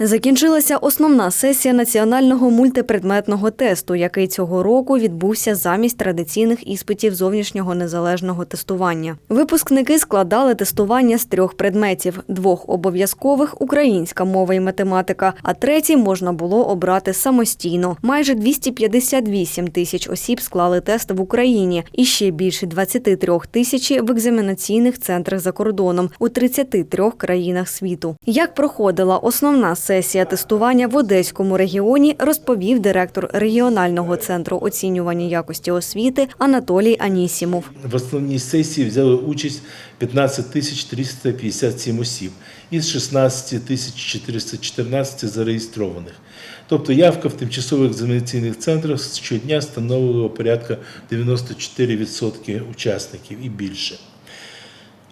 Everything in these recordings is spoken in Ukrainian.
Закінчилася основна сесія національного мультипредметного тесту, який цього року відбувся замість традиційних іспитів зовнішнього незалежного тестування. Випускники складали тестування з трьох предметів: двох обов'язкових українська мова і математика, а третій можна було обрати самостійно. Майже 258 тисяч осіб склали тест в Україні і ще більше 23 тисяч в екзаменаційних центрах за кордоном у 33 країнах світу. Як проходила основна сесія тестування в Одеському регіоні, розповів директор регіонального центру оцінювання якості освіти Анатолій Анісімов. В основній сесії взяли участь 15 тисяч 357 осіб із 16 тисяч 414 зареєстрованих. Тобто явка в тимчасових екзаменаційних центрах щодня становила порядка 94% учасників і більше.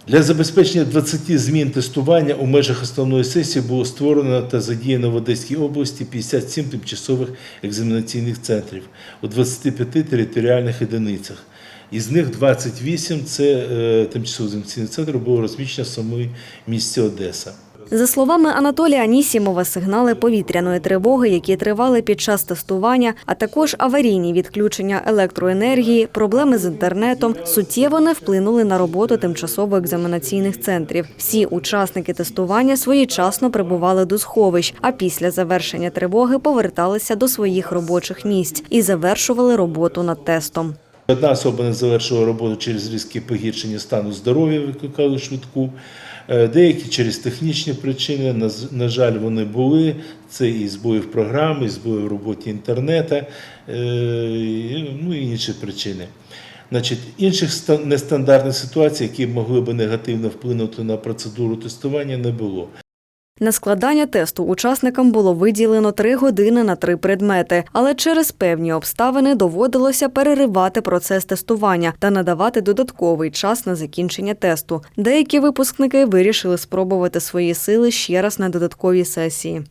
Для забезпечення 20 змін тестування у межах основної сесії було створено та задіяно в Одеській області 57 тимчасових екзаменаційних центрів у 25 територіальних одиницях. Із них 28 це е, тимчасові екзаменаційні центри було розміщено в самій місті Одеса. За словами Анатолія Анісімова, сигнали повітряної тривоги, які тривали під час тестування, а також аварійні відключення електроенергії, проблеми з інтернетом суттєво не вплинули на роботу тимчасово екзаменаційних центрів. Всі учасники тестування своєчасно прибували до сховищ, а після завершення тривоги поверталися до своїх робочих місць і завершували роботу над тестом. Одна особа не завершила роботу через різке погіршення стану здоров'я, викликали швидку. Е, Деякі через технічні причини, на жаль, вони були. Це і збої в програмі, і збої в роботі інтернету, е, ну і інші причини. Значить, інших нестандартних ситуацій, які могли б негативно вплинути на процедуру тестування, не було. На складання тесту учасникам було виділено три години на три предмети, але через певні обставини доводилося переривати процес тестування та надавати додатковий час на закінчення тесту. Деякі випускники вирішили спробувати свої сили ще раз на додатковій сесії.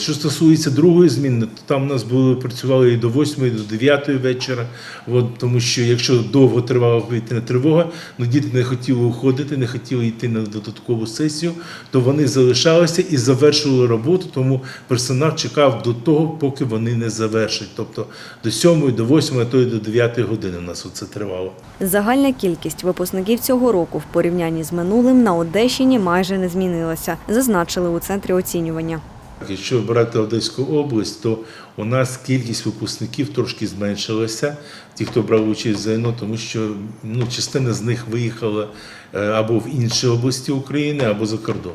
Що стосується другої зміни, то там у нас були працювали і до 8, і до 9 вечора. От, тому що якщо довго тривала повітряна тривога, ну діти не хотіли уходити, не хотіли йти на додаткову сесію, то вони залишалися і завершували роботу, тому персонал чекав до того, поки вони не завершать. Тобто до 7, до 8, а то й до 9 години у нас це тривало. Загальна кількість випускників цього року в порівнянні з минулим на Одещині майже не змінилася, зазначили у центрі оцінювання. Якщо брати Одеську область, то у нас кількість випускників трошки зменшилася, ті, хто брав участь в ЗНО, тому що ну, частина з них виїхала або в інші області України, або за кордон.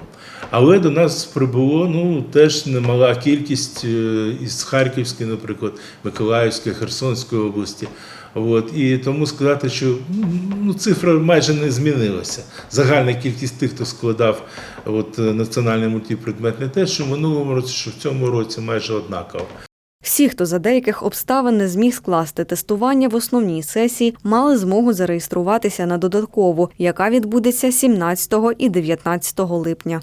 Але до нас прибуло ну, теж немала кількість е, із Харківської, наприклад, Миколаївської, Херсонської області. От, і тому сказати, що ну, цифра майже не змінилася. Загальна кількість тих, хто складав от, е, національний мультипредметний тест, що в минулому році, що в цьому році майже однаково. Всі, хто за деяких обставин не зміг скласти тестування в основній сесії, мали змогу зареєструватися на додаткову, яка відбудеться 17 і 19 липня.